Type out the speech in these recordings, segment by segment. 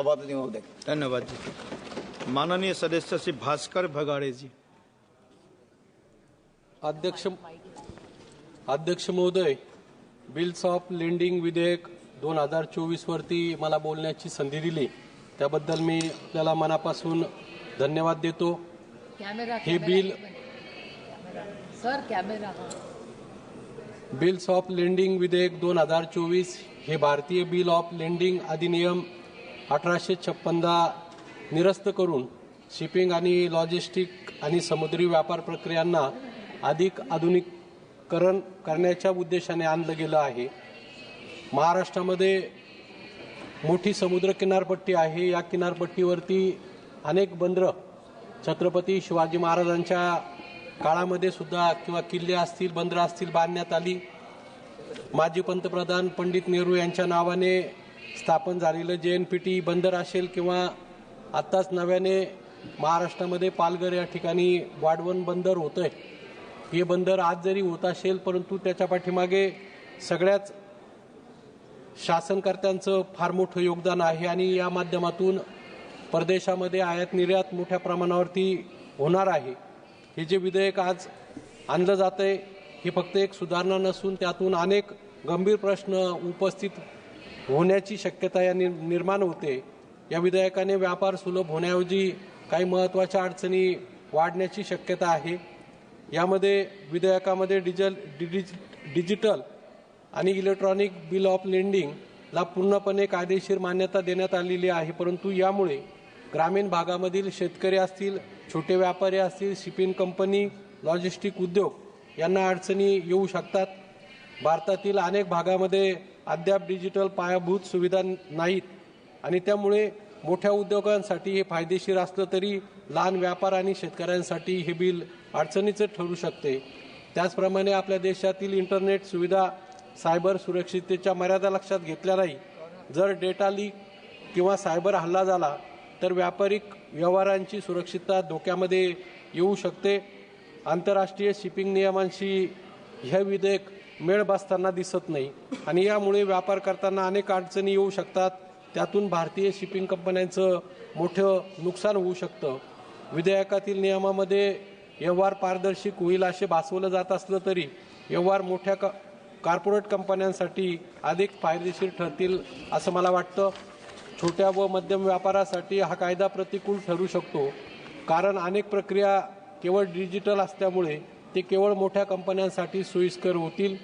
सभापति महोदय। धन्यवाद जी। माननीय सदस्य श्री भास्कर भगाड़े जी। अध्यक्ष अध्यक्ष महोदय बिल्स ऑफ लेंडिंग विधेयक दोन हजार चोवीस वरती मला बोलण्याची संधी दिली. त्याबद्दल मी आपल्याला मनापासून धन्यवाद देतो. कॅमेरा हे bill-. Sir camera. Bills of lending विधेयक दोन हजार चोवीस हे भारतीय बिल ऑफ लेंडिंग अधिनियम अठराशे छप्पनदा निरस्त करून शिपिंग आणि लॉजिस्टिक आणि समुद्री व्यापार प्रक्रियांना अधिक आधुनिकीकरण करण्याच्या उद्देशाने आणलं गेलं आहे. महाराष्ट्रामध्ये मोठी समुद्र किनारपट्टी आहे. या किनारपट्टीवरती अनेक बंदरं छत्रपती शिवाजी महाराजांच्या काळामध्ये सुद्धा किंवा किल्ले असतील बंदरं असतील बांधण्यात आली. माजी पंतप्रधान पंडित नेहरू यांच्या नावाने स्थापन झालेलं जे एन पी टी बंदर असेल किंवा आत्ताच नव्याने महाराष्ट्रामध्ये पालघर या ठिकाणी वाढवण बंदर होतं आहे हे बंदर आज जरी होत असेल परंतु त्याच्या पाठीमागे सगळ्याच शासनकर्त्यांचं फार मोठं योगदान आहे आणि या माध्यमातून परदेशामध्ये आयात निर्यात मोठ्या प्रमाणावरती होणार आहे. हे जे विधेयक आज आणलं जातं आहे हे फक्त एक सुधारणा नसून त्यातून अनेक गंभीर प्रश्न उपस्थित होण्याची शक्यता या निर- निर्माण होते. या विधेयकाने व्यापार सुलभ होण्याऐवजी काही महत्त्वाच्या अडचणी वाढण्याची शक्यता आहे. यामध्ये विधेयकामध्ये डिजल डिजिट डिजिटल आणि इलेक्ट्रॉनिक बिल ऑफ लेंडिंगला पूर्णपणे कायदेशीर मान्यता देण्यात आलेली आहे. परंतु यामुळे ग्रामीण भागामधील शेतकरी असतील छोटे व्यापारी असतील शिपिंग कंपनी लॉजिस्टिक उद्योग यांना अडचणी येऊ शकतात. भारतातील अनेक भागामध्ये अद्याप डिजिटल पायाभूत सुविधा नाहीत. आणि त्यामुळे मोठ्या उद्योगांसाठी हे फायदेशीर असलं तरी लहान व्यापार आणि शेतकऱ्यांसाठी हे बिल अडचणीचं ठरू शकते. त्याचप्रमाणे आपल्या देशातील इंटरनेट सुविधा सायबर सुरक्षिततेच्या मर्यादा लक्षात घेतल्या नाही. जर डेटा लीक किंवा सायबर हल्ला झाला तर व्यापारिक व्यवहारांची सुरक्षितता धोक्यामध्ये येऊ शकते. आंतरराष्ट्रीय शिपिंग नियमांशी हे विधेयक मेळ बसताना दिसत नाही. आणि यामुळे व्यापार करताना अनेक अडचणी येऊ शकतात. त्यातून भारतीय शिपिंग कंपन्यांचं मोठं नुकसान होऊ शकतं. विधेयकातील नियमामध्ये व्यवहार पारदर्शक होईल असे भासवलं जात असलं तरी व्यवहार मोठ्या क कॉर्पोरेट कंपन्यांसाठी अधिक फायदेशीर ठरतील असं मला वाटतं. छोट्या व मध्यम व्यापारासाठी हा कायदा प्रतिकूल ठरू शकतो. कारण अनेक प्रक्रिया केवळ डिजिटल असल्यामुळे ते केवळ मोठ्या कंपन्यांसाठी सोयीस्कर होतील.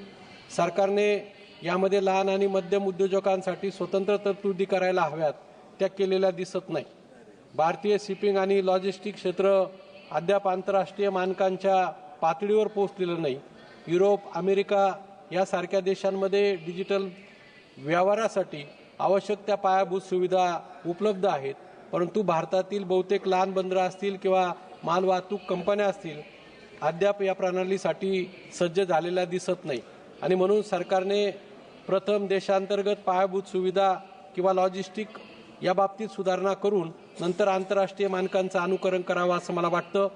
सरकारने यामध्ये लहान आणि मध्यम उद्योजकांसाठी स्वतंत्र तरतुदी करायला हव्यात. त्या केलेल्या दिसत नाही. भारतीय शिपिंग आणि लॉजिस्टिक क्षेत्र अद्याप आंतरराष्ट्रीय मानकांच्या पातळीवर पोहोचलेलं नाही. युरोप अमेरिका यासारख्या देशांमध्ये डिजिटल व्यवहारासाठी आवश्यक त्या पायाभूत सुविधा उपलब्ध आहेत. परंतु भारतातील बहुतेक लहान बंदरं असतील किंवा मालवाहतूक कंपन्या असतील अद्याप या प्रणालीसाठी सज्ज झालेला दिसत नाही. आणि म्हणून सरकारने प्रथम देशांतर्गत पायाभूत सुविधा किंवा लॉजिस्टिक या बाबतीत सुधारणा करून नंतर आंतरराष्ट्रीय मानकांचं अनुकरण करावं असं मला वाटतं.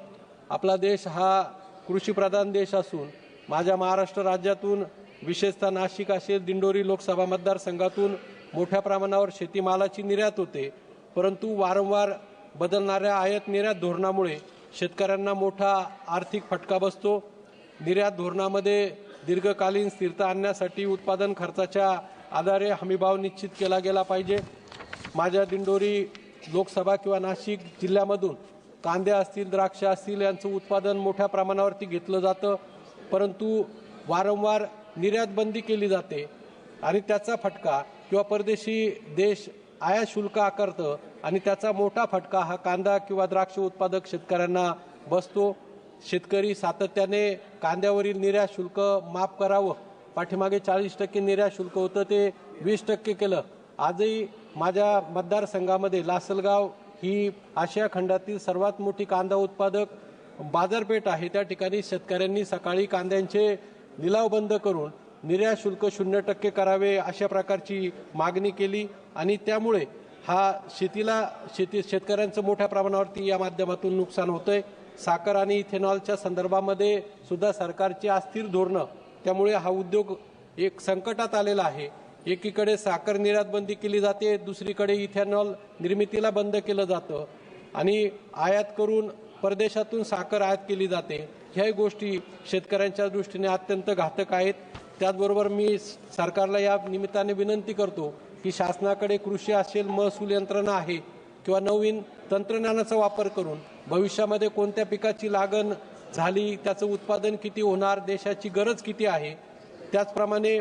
आपला देश हा कृषीप्रधान देश असून माझ्या महाराष्ट्र राज्यातून विशेषतः नाशिक असेल दिंडोरी लोकसभा मतदारसंघातून मोठ्या प्रमाणावर शेतीमालाची निर्यात होते. परंतु वारंवार बदलणाऱ्या आयात निर्यात धोरणामुळे शेतकऱ्यांना मोठा आर्थिक फटका बसतो. निर्यात धोरणामध्ये दीर्घकालीन स्थिरता आणण्यासाठी उत्पादन खर्चाच्या आधारे हमीभाव निश्चित केला गेला पाहिजे. माझ्या दिंडोरी लोकसभा किंवा नाशिक जिल्ह्यामधून कांदे असतील द्राक्ष असतील यांचं उत्पादन मोठ्या प्रमाणावरती घेतलं जातं. परंतु वारंवार निर्यातबंदी केली जाते आणि त्याचा फटका किंवा परदेशी देश आयात शुल्क आकारतं आणि त्याचा मोठा फटका हा कांदा किंवा द्राक्ष उत्पादक शेतकऱ्यांना बसतो. शेतकरी सातत्याने कांद्यावरील निर्यात शुल्क माफ करावं. पाठीमागे चाळीस टक्के निर्यात शुल्क होतं ते वीस टक्के केलं. आजही माझ्या मतदारसंघामध्ये लासलगाव ही आशिया खंडातील सर्वात मोठी कांदा उत्पादक बाजारपेठ आहे. त्या ठिकाणी शेतकऱ्यांनी सकाळी कांद्यांचे लिलाव बंद करून निर्यात शुल्क शून्य टक्के करावे अशा प्रकारची मागणी केली आणि त्यामुळे हा शेतीला शेती शेतकऱ्यांचं मोठ्या प्रमाणावरती या माध्यमातून नुकसान होतंय. साखर आणि इथेनॉलच्या संदर्भामध्ये सुद्धा सरकारची अस्थिर धोरणं त्यामुळे हा उद्योग एक संकटात आलेला आहे. एकीकडे साखर निर्यात बंदी केली जाते दुसरीकडे इथेनॉल निर्मितीला बंद केलं जातं आणि आयात करून परदेशातून साखर आयात केली जाते. ह्याही गोष्टी शेतकऱ्यांच्या दृष्टीने अत्यंत घातक आहेत. त्याचबरोबर मी सरकारला या निमित्ताने विनंती करतो की शासनाकडे कृषी असेल महसूल यंत्रणा आहे किंवा नवीन तंत्रज्ञानाचा वापर करून भविष्यामध्ये कोणत्या पिकाची लागण झाली त्याचं उत्पादन किती होणार देशाची गरज किती आहे त्याचप्रमाणे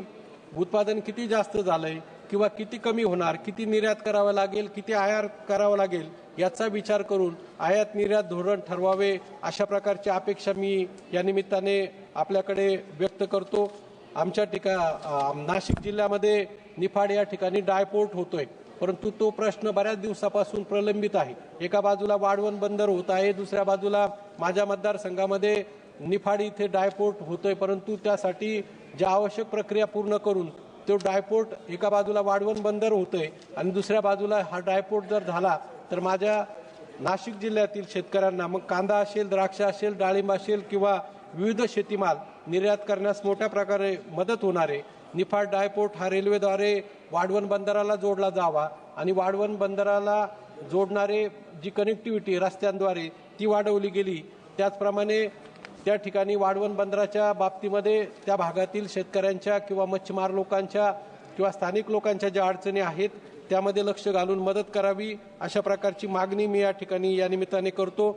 उत्पादन किती जास्त झालंय किंवा किती कमी होणार किती निर्यात करावं लागेल किती आयात करावं लागेल याचा विचार करून आयात निर्यात धोरण ठरवावे अशा प्रकारची अपेक्षा मी या निमित्ताने आपल्याकडे व्यक्त करतो. आमच्या ठिका नाशिक जिल्ह्यामध्ये निफाड या ठिकाणी डायपोर्ट होतोय. परंतु तो प्रश्न बऱ्याच दिवसापासून प्रलंबित आहे. एका बाजूला वाढवण बंदर होत आहे दुसऱ्या बाजूला माझ्या मतदारसंघामध्ये निफाड इथे डायपोर्ट होतोय. परंतु त्यासाठी ज्या आवश्यक प्रक्रिया पूर्ण करून तो डायपोर्ट एका बाजूला वाढवण बंदर होतोय आणि दुसऱ्या बाजूला हा डायपोर्ट जर झाला तर माझ्या नाशिक जिल्ह्यातील शेतकऱ्यांना मग कांदा असेल द्राक्ष असेल डाळिंब असेल किंवा विविध शेतीमाल निर्यात करण्यास मोठ्या प्रकारे मदत होणार आहे. निफाड डायपोर्ट हा रेल्वेद्वारे वाढवण बंदराला जोडला जावा आणि वाढवण बंदराला जोडणारे जी कनेक्टिव्हिटी रस्त्यांद्वारे ती वाढवली गेली. त्याचप्रमाणे त्या ठिकाणी वाढवण बंदराच्या बाबतीमध्ये त्या भागातील शेतकऱ्यांच्या किंवा मच्छीमार लोकांच्या किंवा स्थानिक लोकांच्या ज्या अडचणी आहेत त्यामध्ये लक्ष घालून मदत करावी अशा प्रकारची मागणी मी या ठिकाणी या निमित्ताने करतो.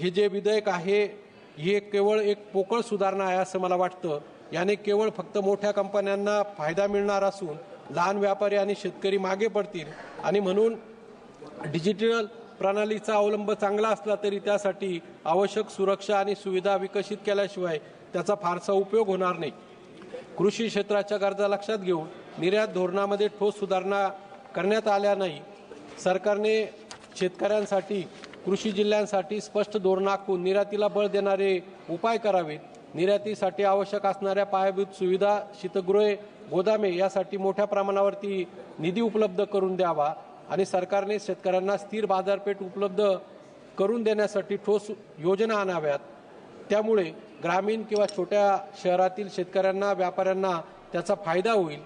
हे जे विधेयक आहे हे केवळ एक पोकळ सुधारणा आहे असं मला वाटतं. याने केवळ फक्त मोठ्या कंपन्यांना फायदा मिळणार असून लहान व्यापारी आणि शेतकरी मागे पडतील. आणि म्हणून डिजिटल प्रणालीचा अवलंब चांगला असला तरी त्यासाठी आवश्यक सुरक्षा आणि सुविधा विकसित केल्याशिवाय त्याचा फारसा उपयोग होणार नाही. कृषी क्षेत्राच्या गरजा लक्षात घेऊन निर्यात धोरणामध्ये ठोस सुधारणा करण्यात आल्या नाही. सरकारने शेतकऱ्यांसाठी कृषी जिल्ह्यांसाठी स्पष्ट धोरण आखून निर्यातीला बळ देणारे उपाय करावेत निर्यातीसाठी आवश्यक असणाऱ्या पायाभूत सुविधा शीतगृहे गोदामे यासाठी मोठ्या प्रमाणावरती निधी उपलब्ध करून द्यावा आणि सरकारने शेतकऱ्यांना स्थिर बाजारपेठ उपलब्ध करून देण्यासाठी ठोस योजना आणाव्यात. त्यामुळे ग्रामीण किंवा छोट्या शहरातील शेतकऱ्यांना व्यापाऱ्यांना त्याचा फायदा होईल.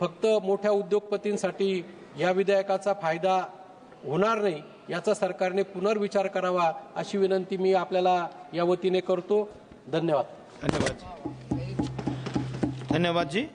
फक्त मोठ्या उद्योगपतींसाठी या विधेयकाचा फायदा होणार नाही याचा सरकारने पुनर्विचार करावा अशी विनंती मी आपल्याला या वतीने करतो. धन्यवाद. धन्यवाद जी. धन्यवाद जी.